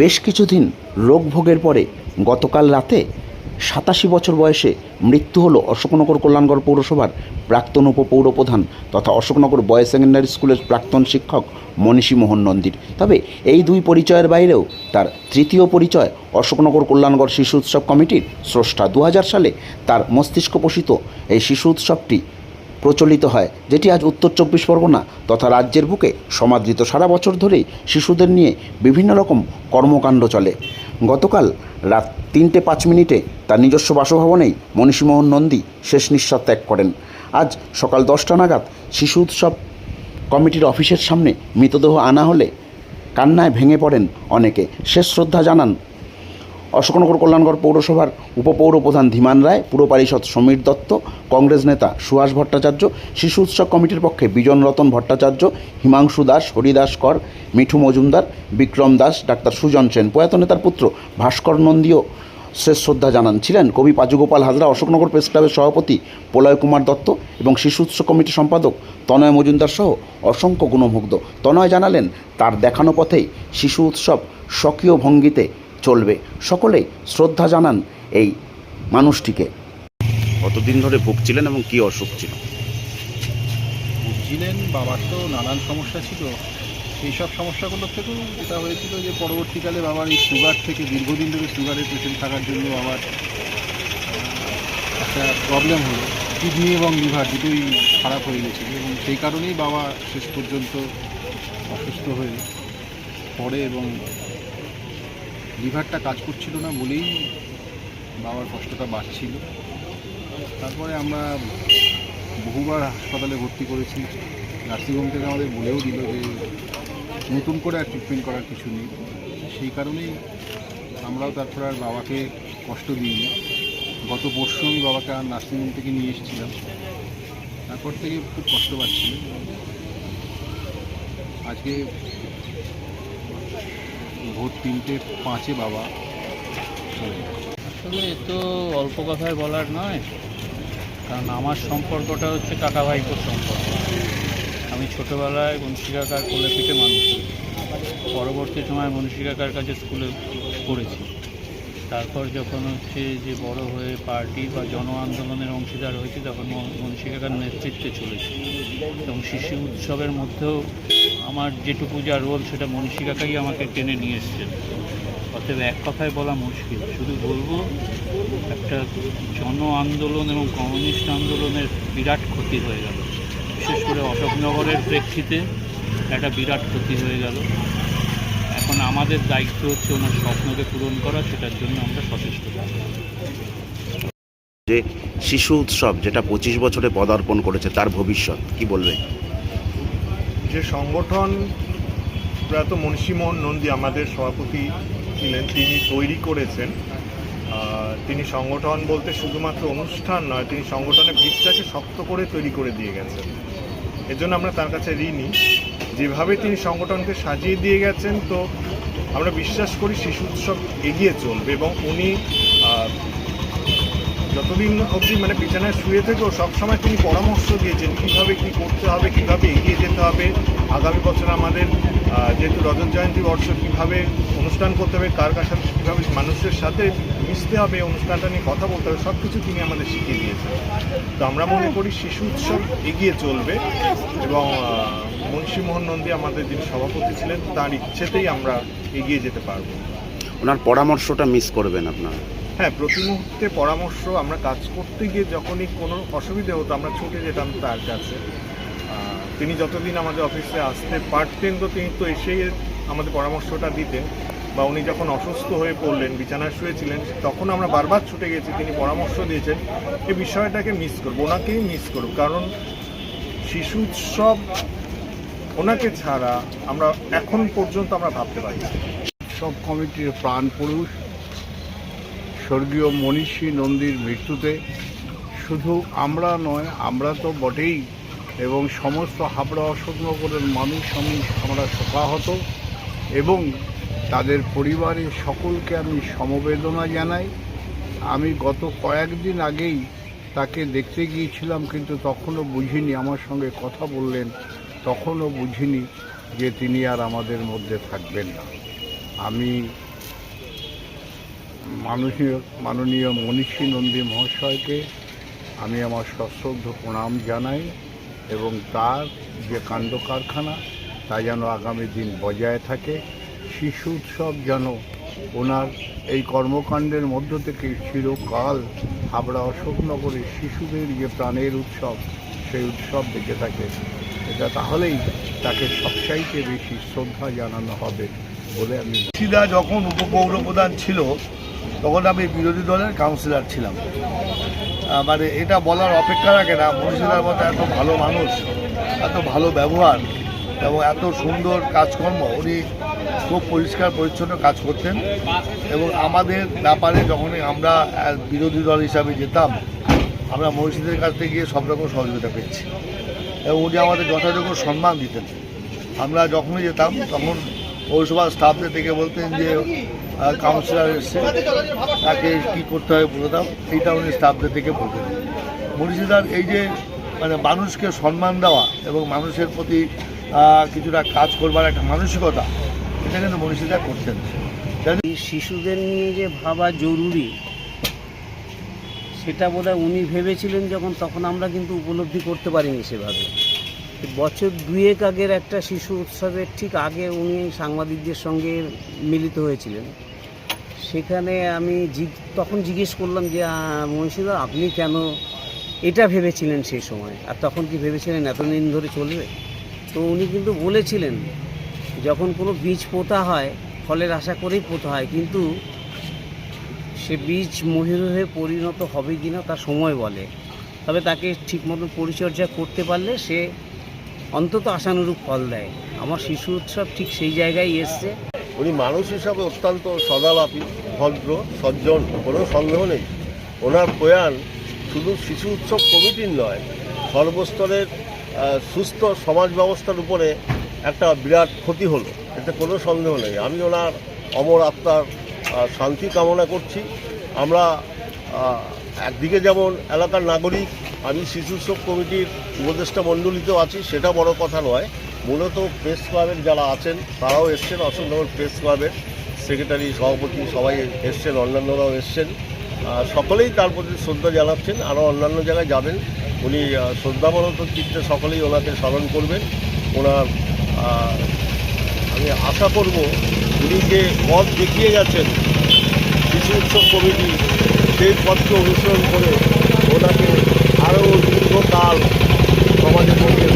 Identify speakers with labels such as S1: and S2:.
S1: বেশ কিছুদিন রোগ ভোগের পরে গতকাল রাতে সাতাশি বছর বয়সে মৃত্যু হলো অশোকনগর কল্যাণগড় পৌরসভার প্রাক্তন উপপৌরপ্রধান তথা অশোকনগর বয়েজ সেকেন্ডারি স্কুলের প্রাক্তন শিক্ষক মনীষী মোহন নন্দীর। তবে এই দুই পরিচয়ের বাইরেও তার তৃতীয় পরিচয় অশোকনগর কল্যাণগড় শিশু উৎসব কমিটির স্রষ্টা। দু হাজার সালে তার মস্তিষ্ক পোষিত এই শিশু উৎসবটি প্রচলিত হয়, যেটি আজ উত্তর চব্বিশ পরগনা তথা রাজ্যের বুকে সমাদৃত সারা বছর ধরেই শিশুদের নিয়ে বিভিন্ন রকম কর্মকাণ্ড চলে। গতকাল রাত তিনটে পাঁচ মিনিটে তার নিজস্ব বাসভবনেই মনীষীমোহন নন্দী শেষ নিঃশ্বাস ত্যাগ করেন। আজ সকাল দশটা নাগাদ শিশু উৎসব কমিটির অফিসের সামনে মৃতদেহ আনা হলে কান্নায় ভেঙে পড়েন অনেকে। শেষ শ্রদ্ধা জানান অশোকনগর কল্যাণগড় পৌরসভার উপপৌরপ্রধান ধীমান রায়, পুর পরিষদ সমীর দত্ত, কংগ্রেস নেতা সুভাষ ভট্টাচার্য, শিশু উৎসব কমিটির পক্ষে বিজন রতন ভট্টাচার্য, হিমাংশু দাস, হরিদাস কর, মিঠু মজুমদার, বিক্রম দাস, ডাক্তার সুজন সেন, প্রয়াত নেতার পুত্র ভাস্কর নন্দীও শেষ শ্রদ্ধা জানান ছিলেন। কবি পাজুগোপাল হাজরা, অশোকনগর প্রেস ক্লাবের সভাপতি প্রলয় কুমার দত্ত এবং শিশু উৎসব কমিটির সম্পাদক তনয় মজুমদার সহ অসংখ্য গুণমুগ্ধ। তনয় জানালেন, তার দেখানো পথেই শিশু উৎসব স্বকীয় ভঙ্গিতে চলবে। সকলেই শ্রদ্ধা জানান এই মানুষটিকে। কতদিন ধরে ভুগছিলেন এবং কী অসুখ ছিল?
S2: ভুগছিলেন বাবার তো নানান সমস্যা ছিল। এই সব সমস্যাগুলো থেকেও এটা হয়েছিল যে পরবর্তীকালে বাবার এই সুগার থেকে দীর্ঘদিন ধরে সুগারের পেশেন্ট থাকার জন্য আমার একটা প্রবলেম হলো। কিডনি এবং লিভার দুটোই খারাপ হয়ে গেছিল এবং সেই কারণেই বাবা শেষ পর্যন্ত অসুস্থ হয়ে পড়ে এবং লিভারটা কাজ করছিল না বলেই বাবার কষ্টটা বাড়ছিল। তারপরে আমরা বহুবার হাসপাতালে ভর্তি করেছি। নার্সিংহোম থেকে আমাদের বলেও দিল যে নতুন করে আর ট্রিটমেন্ট করার কিছু নেই। সেই কারণেই আমরাও তারপর আর বাবাকে কষ্ট দিইনি। গত পরশু আমি বাবাকে আর নার্সিংহোম থেকে নিয়ে এসেছিলাম। তারপর থেকে খুব কষ্ট পাচ্ছি। আজকে ভোর তিনটে, পাঁচে বাবা।
S3: আসলে এ তো অল্প কথায় বলার নয়। কারণ আমার সম্পর্কটা হচ্ছে কাকা ভাইপোর সম্পর্ক। আমি ছোটোবেলায় বংশী কাকার কোলে পিঠে মানুষ পরবর্তী সময় বংশী কাকার কাছে স্কুলে পড়েছি। তারপর যখন হচ্ছে যে বড় হয়ে পার্টি বা জন আন্দোলনের অংশীদার হয়েছে, তখন বংশী কাকার নেতৃত্বে চলেছে। এবং শিশু উৎসবের মধ্যেও আমার যেটুকু যা রোল সেটা মনীষী কাকাই আমাকে টেনে নিয়ে এসছেন। অতএব এক কথায় বলা মুশকিল। শুধু বলব, একটা জন আন্দোলন এবং কমিউনিস্ট আন্দোলনের বিরাট ক্ষতি হয়ে গেল। বিশেষ করে অশোকনগরের প্রেক্ষিতে একটা বিরাট ক্ষতি হয়ে গেল। এখন আমাদের দায়িত্ব হচ্ছে ওনার স্বপ্নকে পূরণ করা সেটার জন্য আমরা সচেষ্ট।
S1: যে শিশু উৎসব যেটা পঁচিশ বছরে পদার্পণ করেছে তার ভবিষ্যৎ কি বলবে?
S4: যে সংগঠন প্রয়াত মনীষীমোহন নন্দী আমাদের সভাপতি ছিলেন তিনি তৈরি করেছেন। তিনি সংগঠন বলতে শুধুমাত্র অনুষ্ঠান নয় তিনি সংগঠনের ভিতটাকে শক্ত করে তৈরি করে দিয়ে গেছেন। এজন্য আমরা তার কাছে ঋণী। যেভাবে তিনি সংগঠনকে সাজিয়ে দিয়ে গেছেন, তো আমরা বিশ্বাস করি শিশু উৎসব এগিয়ে চলবে এবং উনি যতদিন অবধি মানে বিছানায় শুয়ে থেকেও সবসময় তিনি পরামর্শ দিয়েছেন কীভাবে কি করতে হবে, কীভাবে এগিয়ে যেতে হবে। আগামী বছর আমাদের যেহেতু রজত জয়ন্তী বর্ষ, কীভাবে অনুষ্ঠান করতে হবে, কার কার সাথে কীভাবে মানুষের সাথে মিশতে হবে অনুষ্ঠানটা নিয়ে কথা বলতে হবে সব কিছু তিনি আমাদের শিখিয়ে দিয়েছেন। তো আমরা মনে করি শিশু উৎসব এগিয়ে চলবে এবং মুন্সীমোহন নন্দী আমাদের যিনি সভাপতি ছিলেন তার ইচ্ছেতেই আমরা এগিয়ে যেতে পারব।
S1: ওনার পরামর্শটা মিস করবেন আপনারা।
S4: হ্যাঁ প্রতি মুহূর্তে পরামর্শ আমরা কাজ করতে গিয়ে যখনই কোনো অসুবিধে হতো আমরা ছুটে যেতাম তার কাছে। তিনি যতদিন আমাদের অফিসে আসতে পারতেন তো তিনি তো এসেই আমাদের পরামর্শটা দিতেন। বা উনি যখন অসুস্থ হয়ে পড়লেন বিছানায় শুয়েছিলেন তখন আমরা বারবার ছুটে গেছি তিনি পরামর্শ দিয়েছেন এই বিষয়টাকে মিস করব ওনাকেই মিস করব। কারণ শিশু উৎসব ওনাকে ছাড়া আমরা এখন পর্যন্ত আমরা ভাবতে পারি
S5: সব কমিটির প্রাণ পুরুষ, স্বর্গীয় মনীষী নন্দীর মৃত্যুতে শুধু আমরা নয়, আমরা তো বটেই এবং সমস্ত হাবড়া অশোকনগরের মানুষ আমি, আমরা শোকাহত এবং তাদের পরিবারের সকলকে আমি সমবেদনা জানাই। আমি গত কয়েকদিন আগেই তাকে দেখতে গিয়েছিলাম কিন্তু তখনও বুঝিনি, আমার সঙ্গে কথা বললেন তখনও বুঝিনি যে তিনি আর আমাদের মধ্যে থাকবেন না। আমি মাননীয় মাননীয় মনীষী নন্দী মহাশয়কে আমি আমার সশ্রদ্ধ প্রণাম জানাই এবং তার যে কাণ্ড কারখানা, তা যেন আগামী দিন বজায় থাকে। শিশু উৎসব যেন ওনার এই কর্মকাণ্ডের মধ্য থেকে চিরকাল হাবড়া অশোকনগরের শিশুদের যে প্রাণের উৎসব, সেই উৎসব বেঁচে থাকে। এটা তাহলেই তাকে সবচাইতে বেশি শ্রদ্ধা জানানো হবে বলে আমি
S6: সিদা যখন উপপৌর প্রধান ছিল, তখন আমি বিরোধী দলের কাউন্সিলর ছিলাম। মানে এটা বলার অপেক্ষা রাখে না। মুর্শিদার মতো এত ভালো মানুষ, এত ভালো ব্যবহার এবং এত সুন্দর কাজকর্ম, উনি খুব পরিষ্কার পরিচ্ছন্ন কাজ করতেন এবং আমাদের ব্যাপারে যখনই আমরা বিরোধী দল হিসাবে যেতাম, আমরা মহিষীদের কাছ থেকে গিয়ে সব রকম সহযোগিতা পেয়েছি। উনি আমাদের যথাযোগ্য সম্মান দিতেন। আমরা যখনই যেতাম, তখন পৌরসভার স্টাফদের থেকে বলতেন যে কাউন্সিলর এসছে, তাকে কী করতে হবে বলে দাও এইটা উনি স্টাফদের থেকে বলতেন। মুর্শিদার এই যে মানে মানুষকে সম্মান দেওয়া এবং মানুষের প্রতি কিছুটা কাজ করবার একটা মানসিকতা, এটা কিন্তু মুর্শিদা করতেন।
S7: শিশুদের নিয়ে যে ভাবা জরুরি সেটা বোধহয় উনি ভেবেছিলেন যখন, তখন আমরা কিন্তু উপলব্ধি করতে পারিনি সেভাবে। বছর দুয়েক আগের একটা শিশু উৎসবের ঠিক আগে উনি সাংবাদিকদের সঙ্গে মিলিত হয়েছিলেন। সেখানে আমি তখন জিজ্ঞেস করলাম যে মনীষীদা আপনি কেন এটা ভেবেছিলেন সেই সময়? আর তখন কি ভেবেছিলেন এতদিন ধরে চলবে? তো উনি কিন্তু বলেছিলেন, যখন কোনো বীজ পোতা হয়, ফলের আশা করেই পোতা হয়, কিন্তু সে বীজ মহির হয়ে পরিণত হবে কি না তার সময় বলে। তবে তাকে ঠিক মতো পরিচর্যা করতে পারলে সে অন্তত আশানুরূপ ফল দেয়। আমার শিশু উৎসব ঠিক সেই জায়গায় এসছে।
S8: উনি মানুষ হিসাবে অত্যন্ত সদালাপী, ভদ্র, সজ্জন, কোনো সন্দেহ নেই। ওনার প্রয়াণ শুধু শিশু উৎসব কমিটির নয়, সর্বস্তরের সুস্থ সমাজ ব্যবস্থার উপরে একটা বিরাট ক্ষতি হলো। এতে কোনো সন্দেহ নেই। আমি ওনার অমর আত্মার শান্তি কামনা করছি। আমরা একদিকে যেমন এলাকার নাগরিক আমি শিশু কমিটির উপদেষ্টা মণ্ডলীতেও আছি সেটা বড় কথা নয়। মূলত প্রেস ক্লাবের যারা আছেন তারাও এসছেন অশোকনগর প্রেস ক্লাবের সেক্রেটারি সভাপতি সবাই এসছেন অন্যান্যরাও এসছেন। সকলেই তার প্রতি শ্রদ্ধা জানাচ্ছেন আরও অন্যান্য জায়গায় যাবেন। উনি আহ, শ্রদ্ধাবনত চিত্তে সকলেই ওনাকে স্মরণ করবেন। ওনার আমি আশা করব উনি যে পথ দেখিয়ে গেছেন শিশু উৎসব কমিটি সেই পথকে অনুসরণ করে ওনাকে আরও দীর্ঘকাল সমাজের মধ্যে